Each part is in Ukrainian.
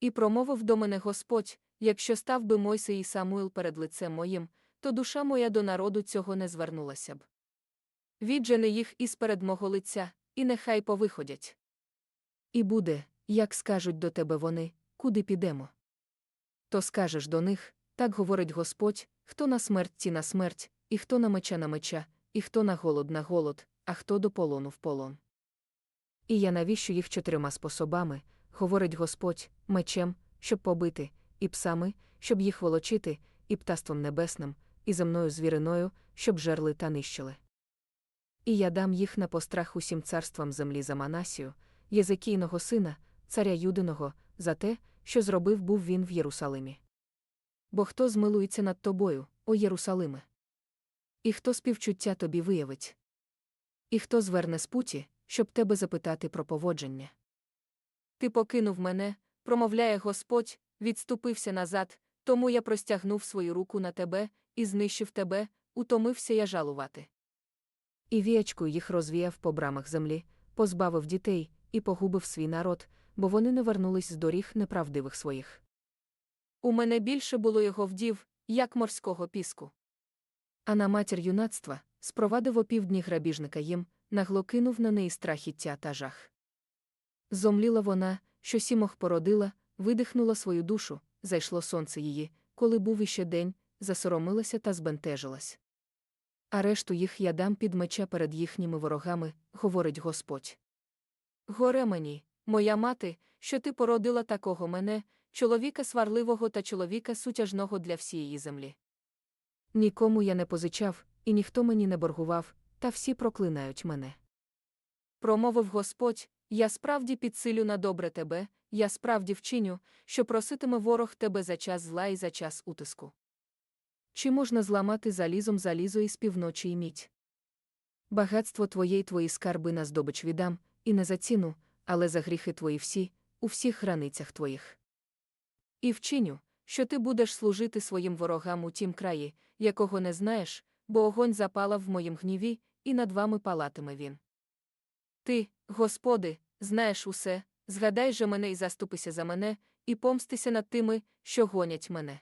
І промовив до мене Господь, якщо став би Мойсей і Самуїл перед лицем моїм, то душа моя до народу цього не звернулася б. Віджени їх із перед мого лиця, і нехай повиходять. І буде, як скажуть до тебе вони, куди підемо. То скажеш до них, так говорить Господь, хто на смерть ті на смерть, і хто на меча на меча, і хто на голод на голод, а хто до полону в полон. І я навіщо їх чотирма способами, говорить Господь, мечем, щоб побити, і псами, щоб їх волочити, і птаством небесним, і земною звіриною, щоб жерли та нищили. І я дам їх на пострах усім царствам землі за Манасію, Єзекійного сина, царя Юдиного, за те, що зробив був він в Єрусалимі. Бо хто змилується над тобою, о Єрусалиме? І хто співчуття тобі виявить? І хто зверне з путі, щоб тебе запитати про поводження? Ти покинув мене, промовляє Господь, відступився назад, тому я простягнув свою руку на тебе і знищив тебе, утомився я жалувати. І віячкою їх розвіяв по брамах землі, позбавив дітей і погубив свій народ, бо вони не вернулись з доріг неправдивих своїх. У мене більше було його вдів, як морського піску. А на матір юнацтва спровадив опівдні грабіжника їм, нагло кинув на неї страхіття та жах. Зомліла вона, що сімох породила, видихнула свою душу, зайшло сонце її, коли був іще день, засоромилася та збентежилась. А решту їх я дам під меча перед їхніми ворогами, говорить Господь. Горе мені, моя мати, що ти породила такого мене, чоловіка сварливого та чоловіка сутяжного для всієї землі. Нікому я не позичав, і ніхто мені не боргував, та всі проклинають мене. Промовив Господь, я справді підсилю на добре тебе, я справді вчиню, що проситиме ворог тебе за час зла і за час утиску. Чи можна зламати залізом залізо із півночі й мідь? Багатство твоє й твої скарби на здобич віддам, і не за ціну, але за гріхи твої всі, у всіх границях твоїх. І вчиню, що ти будеш служити своїм ворогам у тім краї, якого не знаєш, бо огонь запалав в моїм гніві, і над вами палатиме він. Ти, Господи, знаєш усе, згадай же мене і заступися за мене, і помстися над тими, що гонять мене.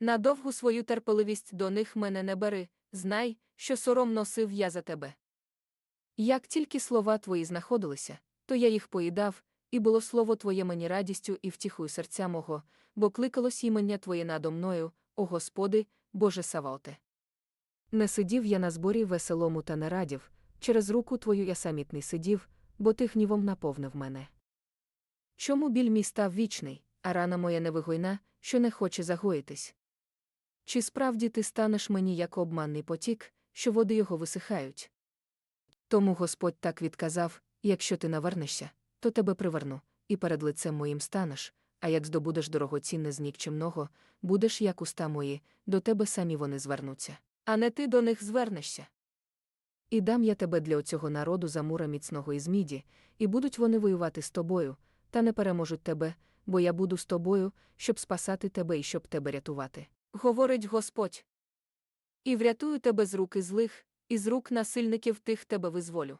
На довгу свою терпеливість до них мене не бери, знай, що сором носив я за тебе. Як тільки слова твої знаходилися, то я їх поїдав, і було слово твоє мені радістю і втіхою серця мого, бо кликалось імення Твоє надо мною, о Господи, Боже Саваоте. Не сидів я на зборі веселому та не радів, через руку твою я самітний сидів, бо ти гнівом наповнив мене. Чому біль мій став вічний, а рана моя невигойна, що не хоче загоїтись? Чи справді ти станеш мені як обманний потік, що води його висихають? Тому Господь так відказав якщо ти навернешся, то тебе приверну, і перед лицем моїм станеш, а як здобудеш дорогоцінне з нікчемного, будеш як уста мої, до тебе самі вони звернуться, а не ти до них звернешся. І дам я тебе для оцього народу за мура міцного із міді, і будуть вони воювати з тобою, та не переможуть тебе, бо я буду з тобою, щоб спасати тебе і щоб тебе рятувати. Говорить Господь. І врятую тебе з руки злих, і з рук насильників тих тебе визволю.